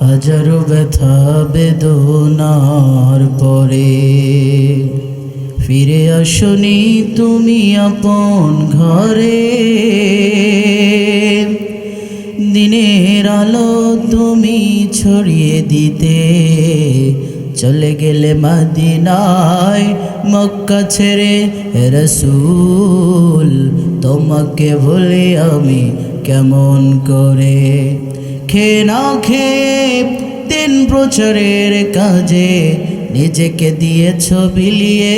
হাজারো ব্যথা বেদনার পরে। ফিরে আসনি তুমি আপন ঘরে। দিনের আলো তুমি ছড়িয়ে দিতে। চলে গেলে মদিনায় মক্কা ছেড়ে রসুল, তোমাকে ভুলে আমি কেমন করে? খে না খে দিন প্রচারের কাজে নিজেকে দিয়েছ বিলিয়ে।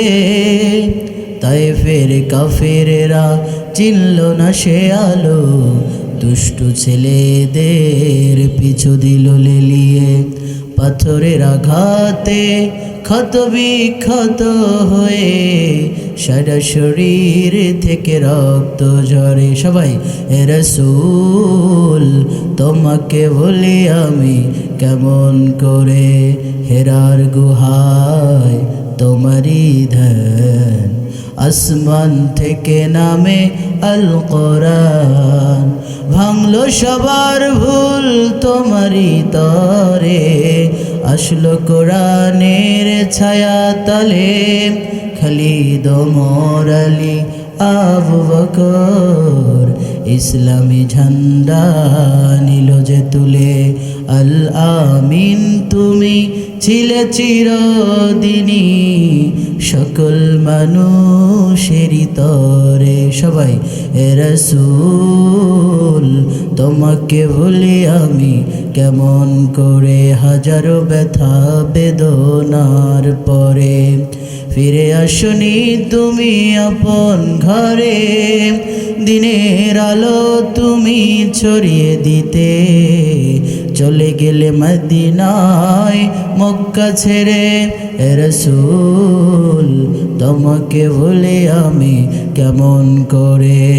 তাই ফের কাফেরেরা চিনল না সে আলো, দুষ্টু ছেলেদের পিছু দিল লেলিয়ে। পাথরের আঘাতে ক্ষত বিক্ষত হয়ে সারা শরীর থেকে রক্ত ঝরে। সবাই রসুল, তোমাকে বলি আমি কেমন করে হেরার গুহায় তোমারি ধ্যান আসমান থেকে নামে আল কোরআন ভাঙলো সবার ভুল তোমারই তরে। আসলো কোরআনের ছায়া তলে। খালিদ ওমর আলী, আবু বকর। ইসলামী ঝান্ডা নিল যে তুলে। আল আমিন তুমি ছিলে চিরদিনী সকল মানুষেরই তরে। সবাই রসুল, তোমাকে বলি আমি কেমন করে হাজারো ব্যথা বেদনার পরে। ফিরে আসনি তুমি আপন ঘরে, দিনের আলো তুমি ছড়িয়ে দিতে। চলে গেলে মদিনায় মক্কা ছেড়ে রসুল তোমাকে বলে আমি কেমন করে